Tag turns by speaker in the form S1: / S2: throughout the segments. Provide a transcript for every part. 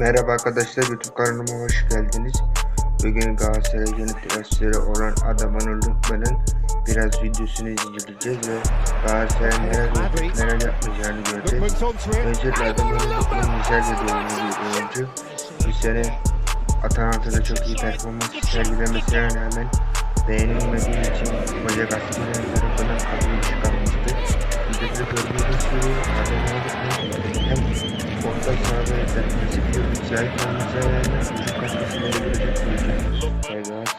S1: Merhaba arkadaşlar YouTube kanalıma hoş geldiniz. Bugün Galatasaray transferi olan Adaman Lukman'ın biraz videosunu izleyeceğiz ve Galatasaray'ın neler yapıp neler yapmayacağını göreceğiz. Öncelikle Adaman Lukman Nijerya doğumlu bir oyuncu. Bu sene Atalanta'da çok iyi performans sergilemesine rağmen beğenilmediği için Hoca Gasperian tarafından kadro dışı kalmıştı. Videoda gördüğünüz gibi Adaman Lukman orta sahada defensif bir yolu sahip olmasına rağmen hücum katkısı verebilecek bir oyuncu.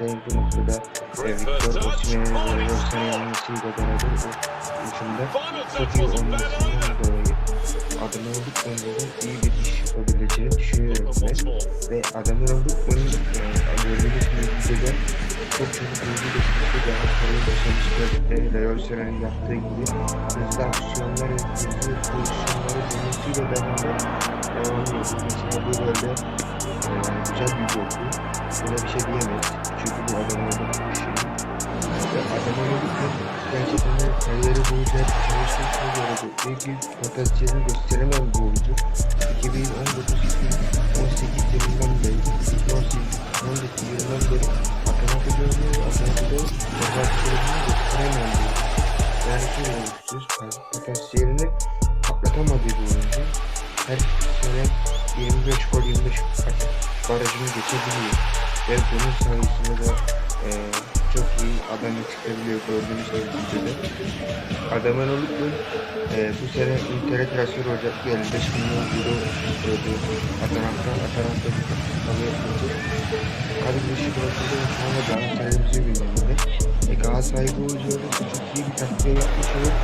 S1: Ve bu noktada Victor Osimhen'in ve Ross'un yanmasıyla beraber hücumda çok iyi olmasından dolayı adamın olduk oyuncuların iyi bir iş yapabileceğini düşünüyorum ben. Ve adamın olduk oyuncu gördüğünüz videoda çok çok hızlı bir şekilde Galatasaray'ın başarmışlıkları Leroy Sané'nin yaptığı gibi hızlı aksiyonlar ve hızlı pozisyonları bulmasıyla beraber ediyor. Mesela bu golde e, güzel bir goldü. Buna bir şey diyemeyiz. Çünkü bu adamın olduk bir şey. Gerçekten de kariyeri boyunca hep çalışmasına göre de büyük bir potansiyelini gösteremeyen bir oyuncu. 2019-2018 yılından beri, 2018 yılından beri Atanat'ı görmüyor ve Atanat'ı potansiyelini gösteremeyen bir oyuncu. Yani şu oyuncusuz potansiyelini patlatamadığı bir oyuncu. Her sene 25 gol 25 barajını geçebiliyor. Ve bunun sayesinde de eee çok iyi adam çıkabiliyor gördüğümüz gibi videoda. Adamın olup da e, bu sene Inter'e transfer olacak yani 5 milyon euro istiyordu Atalanta. Atalanta yapacak. Kadın dışı bırakıldı ve şu anda Galatasaray'ımızın gündeminde. E, Galatasaray bu oyuncuları çok iyi bir takviye yapmış olur.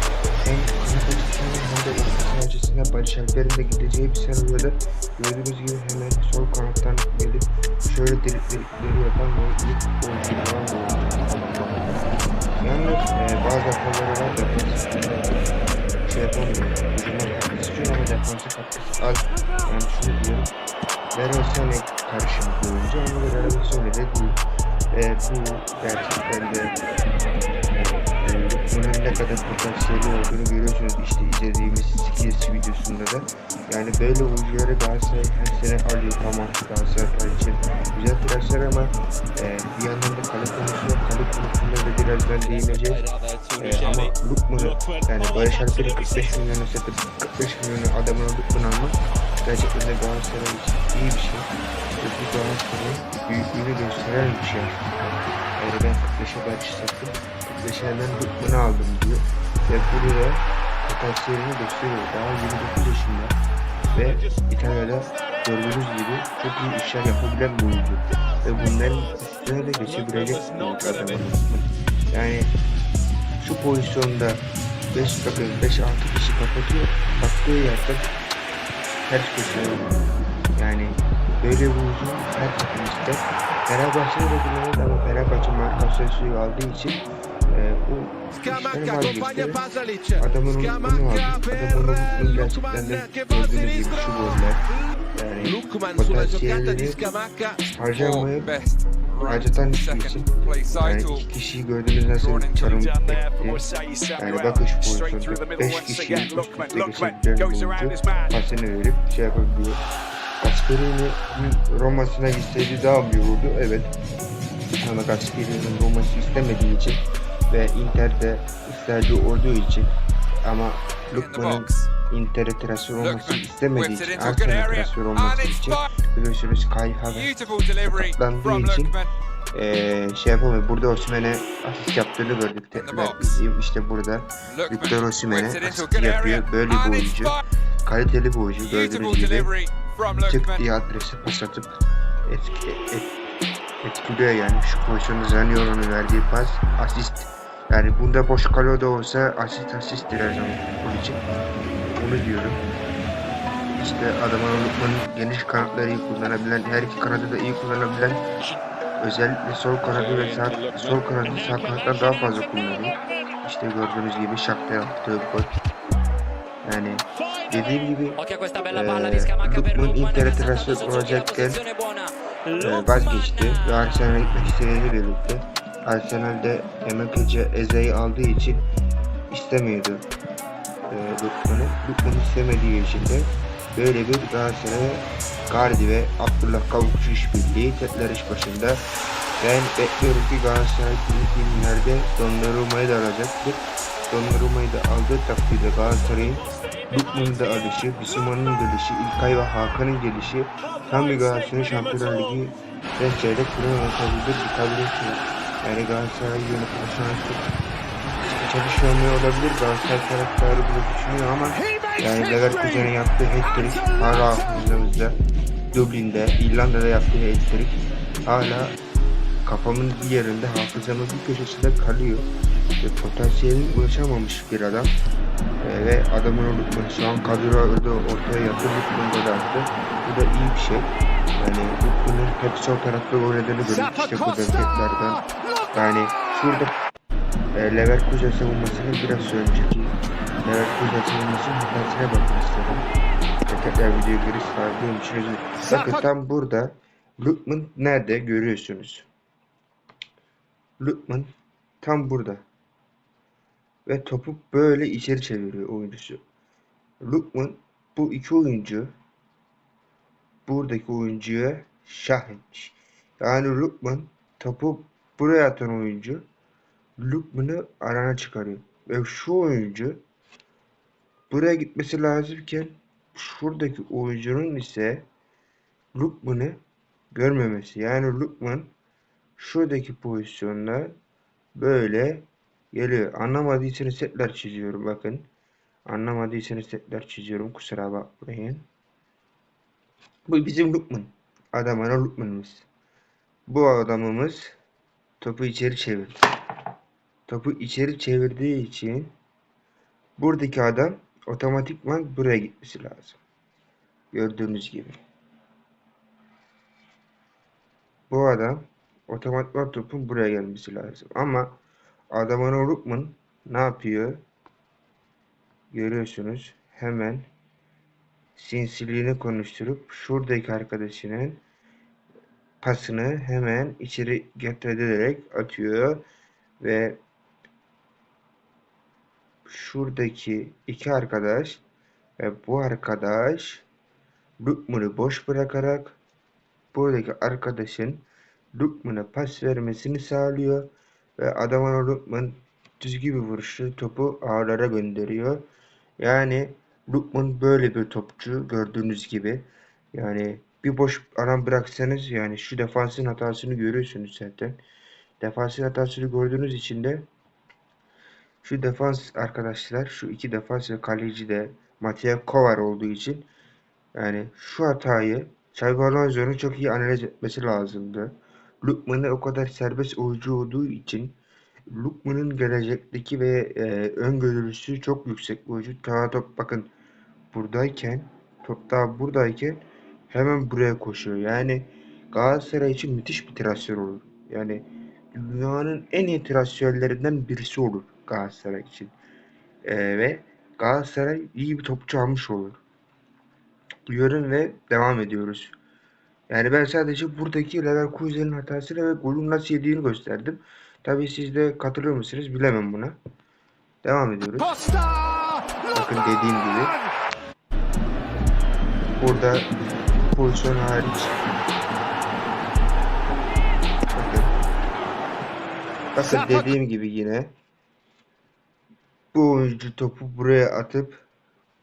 S1: Hem kanat açısından hem de orta Barış Alper'in de gideceği bir senaryoda gördüğünüz gibi hemen sol kanattan gelip şöyle delik delikleri yapan ve ilk oyunculardan da oyuncu. Yalnız e, bazı hataları var da şey yapamıyor. Hücuma katkısı çok ama defansa katkısı az. Yani şunu diyorum. Leroy Sané bir oyuncu ama Leroy Sané de değil. E, bu gerçekten de ne kadar potansiyeli olduğunu görüyorsunuz işte izlediğimiz Skills videosunda da. Yani böyle oyuncuları Galatasaray her sene alıyor tamam Galatasaray için güzel transfer ama e, bir yandan da kale konusu var. Kale konusunda da birazdan değineceğiz. E, ama Lukman'ı yani Barış Alper'i 45 milyona satıp 45 milyona adamın Lukman almak gerçekten de Galatasaray için iyi bir şey. Ve bu Galatasaray'ın büyüklüğünü gösteren bir şey. Yani ben 45'e Barış sattım. 45'e hemen Lukman'ı aldım diyor. Ve burada potansiyelini gösteriyor. Daha 29 yaşında. Ve İtalya'da gördüğünüz gibi çok iyi işler yapabilen bir oyuncu. Ve bunların üstüne de geçebilecek bir Lukman. Yani şu pozisyonda 5 bakın 5-6 kişi kapatıyor. Baktığı yerden ters köşeye. Yani böyle bir oyuncu her takım ister. Fenerbahçe'de de kullanıldı ama Fenerbahçe markasyon suyu aldığı için
S2: Scamacca accompagna. Pasalic. Scamacca per Lukman che va a.
S1: Yani
S2: Lukman sulla giocata di Scamacca.
S1: harcamayıp
S3: best
S1: harcatan için yani iki kişiyi gördüğünüz nasıl çarım etti. Yani bakın şu pozisyonda 5 kişiyi üst üste geçebilen oyuncu pasını verip şey yapabiliyor. Gasperini Roma'sına gitseydi daha mı yoruldu? Evet. Ama Gasperini'nin Roma'sı istemediği için ve Inter'de ısrarcı olduğu için ama Lukman'ın. Inter'e transfer olmasını istemediği için Arsenal'e transfer olması için biliyorsunuz
S3: Beautiful delivery
S1: sakatlandığı için eee şey yapamıyor. Burada Osimhen'e asist yaptığını gördük. Tekrar izleyeyim. İşte burada Victor Osimhen'e asist yapıyor. Böyle bir oyuncu. Kaliteli bir oyuncu gördüğünüz gibi. Tık diye adresi pas atıp etki, et, etkiliyor yani. Şu pozisyonu Zaniolo'nun verdiği pas asist. Yani bunda boş kalo da olsa asist asisttir her zaman futbol için. Onu diyorum. İşte adamın Lukman'ın geniş kanatları iyi kullanabilen, her iki kanadı da iyi kullanabilen özellikle sol kanadı ve sağ, sol kanadı sağ kanattan daha fazla kullanıyor. İşte gördüğünüz gibi Shakhtar yaptığı gol. Yani dediğim gibi
S4: per
S1: Lukman Inter'e transfer olacakken e, vazgeçti ve Arsenal'e gitmek istediğiyle birlikte Arsenal'de Emekece Eze'yi aldığı için istemiyordu e, Lukman'ı. Lukman istemediği için de böyle bir Galatasaray'a Gardi ve Abdullah Kavukçu işbirliği tekrar iş başında. Ben bekliyorum ki Galatasaray büyük günlerde Donnarumma'yı da alacaktır. Donnarumma'yı da aldığı takdirde Galatasaray'ın Lukman'ın da alışı, Bisma'nın gelişi, İlkay ve Hakan'ın gelişi tam bir Galatasaray Şampiyonlar Ligi ve çeyrek final atabilir bir kadrosu. Yani Galatasaray yönetimi şansı çalışmamıyor olabilir. Galatasaray taraftarı bunu düşünüyor ama yani Leverkusen'in yaptığı hat-trick hala hafızamızda. Dublin'de, İrlanda'da yaptığı hat-trick hala kafamın bir yerinde, hafızamın bir köşesinde kalıyor. Ve potansiyeline ulaşamamış bir adam. Ee, ve adamın Lukman şu an kadroda ortaya yaptı. Lukman gol attı. Bu da iyi bir şey. Yani Lukman'ın hep sol tarafta oynadığını görüyoruz. İşte bu hareketlerden. Yani şurada e, Leverkusen savunmasının biraz önceki Leverkusen savunmasının hatasına bakmak istedim. Tekrar videoyu geri sardığım için özür. Bakın tam burada Lukman nerede görüyorsunuz. Lukman tam burada. Ve topu böyle içeri çeviriyor oyuncusu. Lukman bu iki oyuncu buradaki oyuncuya şah. Yani Lukman topu buraya atan oyuncu Lukman'ı arana çıkarıyor. Ve şu oyuncu buraya gitmesi lazımken şuradaki oyuncunun ise Lukman'ı görmemesi. Yani Lukman şuradaki pozisyonda böyle geliyor. Anlamadıysanız setler çiziyorum bakın. Anlamadıysanız setler çiziyorum. Kusura bakmayın. Bu bizim Lukman. Adamana Lukman'ımız. Bu adamımız topu içeri çevirdi. Topu içeri çevirdiği için buradaki adam otomatikman buraya gitmesi lazım. Gördüğünüz gibi. Bu adam otomatikman topun buraya gelmesi lazım. Ama adamın Lukman ne yapıyor? Görüyorsunuz. Hemen sinsiliğini konuşturup şuradaki arkadaşının pasını hemen içeri getirerek atıyor ve şuradaki iki arkadaş ve bu arkadaş Lukman'ı boş bırakarak buradaki arkadaşın Lukman'a pas vermesini sağlıyor ve adamın Lukman düzgün bir vuruşu topu ağlara gönderiyor. Yani Lukman böyle bir topçu gördüğünüz gibi. Yani bir boş alan bıraksanız yani şu defansın hatasını görüyorsunuz zaten. Defansın hatasını gördüğünüz için de şu defans arkadaşlar şu iki defans ve kaleci de Mattia Kovar olduğu için yani şu hatayı Xabi çok iyi analiz etmesi lazımdı. Lukman'ı o kadar serbest oyuncu olduğu için Lukman'ın gelecekteki ve e, öngörüsü çok yüksek bir oyuncu. Ta top bakın buradayken top daha buradayken hemen buraya koşuyor. Yani Galatasaray için müthiş bir transfer olur. Yani dünyanın en iyi transferlerinden birisi olur Galatasaray için. E, ve Galatasaray iyi bir topçu almış olur. Diyorum ve devam ediyoruz. Yani ben sadece buradaki Leverkusen'in hatasıyla ve golün nasıl yediğini gösterdim. Tabii siz de katılıyor musunuz bilemem buna. Devam ediyoruz. Bakın dediğim gibi. Burada pozisyon hariç. Bakın. Bakın dediğim gibi yine. Bu oyuncu topu buraya atıp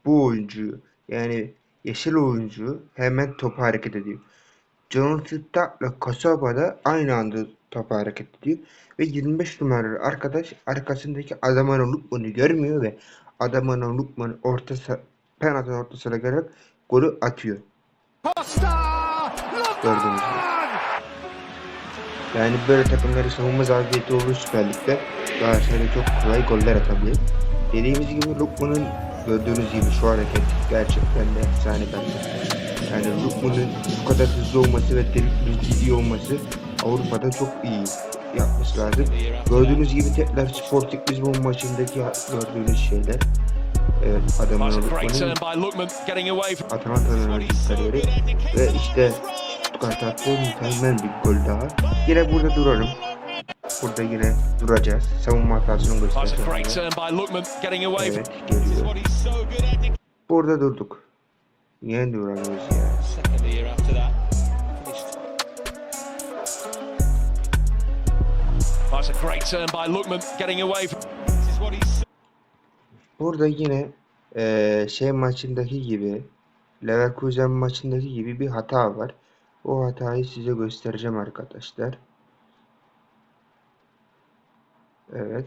S1: bu oyuncu yani yeşil oyuncu hemen topu hareket ediyor. Jonathan Tak'la Kasaba'da aynı anda topu hareket ediyor. Ve 25 numaralı arkadaş arkasındaki adamın Lukman'ı görmüyor ve adamın Lukman orta penaltı ortasına gelerek golü atıyor. Gördüğünüz gibi. Yani böyle takımları savunma zafiyeti olur Süper Lig'de. Galatasaray'da çok kolay goller atabilir. Dediğimiz gibi Lukman'ın gördüğünüz gibi şu hareket gerçekten de efsane bence. Yani Lukman'ın bu kadar hızlı olması ve dribbling iyi olması Avrupa'da çok iyi yapması lazım. Gördüğünüz gibi tekrar Sporting Lisbon maçındaki gördüğünüz şeyler. Evet adamın. Atalanta'nın kariyeri ve işte Stuttgart mükemmel bir gol daha. Yine burada duralım. Burada yine duracağız. Savunma hatasını
S2: from.
S1: Evet geliyor. Burada durduk. Yine duramıyoruz ya.
S3: That's a great turn by Lookman, getting away from.
S2: This is what he's
S1: Burada yine eee, şey maçındaki gibi Leverkusen maçındaki gibi bir hata var. O hatayı size göstereceğim arkadaşlar. Evet.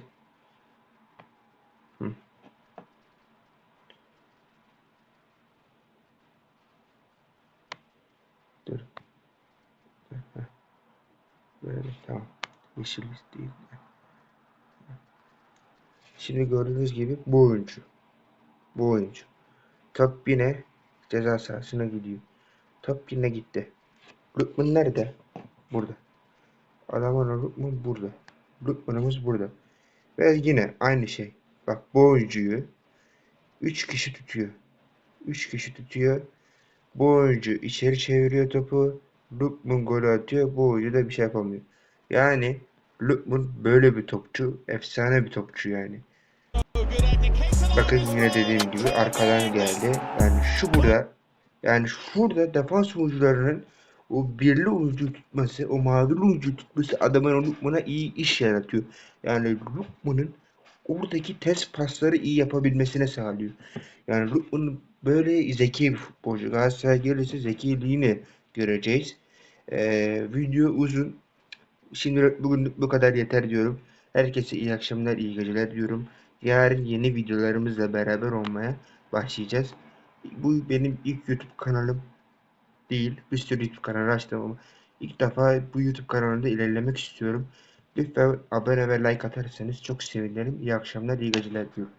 S1: Dur. Böyle tamam. Yeşil değil. Şimdi gördüğünüz gibi bu oyuncu. Bu oyuncu. Top yine ceza sahasına gidiyor. Top yine gitti. Lukman nerede? Burada. Adamın Lukman burada. Lukman'ımız burada. Ve yine aynı şey. Bak bu oyuncuyu 3 kişi tutuyor. 3 kişi tutuyor. Bu oyuncu içeri çeviriyor topu. Lukman golü atıyor. Bu oyuncu da bir şey yapamıyor. Yani Lukman böyle bir topçu. Efsane bir topçu yani. Bakın yine dediğim gibi arkadan geldi. Yani şu burada yani şurada defans oyuncularının o birli oyuncu tutması, o mavili oyuncu tutması adamın Lukman'a iyi iş yaratıyor. Yani Lukman'ın oradaki test pasları iyi yapabilmesine sağlıyor. Yani Lukman böyle zeki bir futbolcu. Galatasaray gelirse zekiliğini göreceğiz. Ee, video uzun. Şimdi bugünlük bu kadar yeter diyorum. Herkese iyi akşamlar, iyi geceler diyorum. Yarın yeni videolarımızla beraber olmaya başlayacağız. Bu benim ilk YouTube kanalım değil. Bir sürü YouTube kanalı açtım ama ilk defa bu YouTube kanalında ilerlemek istiyorum. Lütfen abone ve like atarsanız çok sevinirim. İyi akşamlar, iyi geceler diyorum.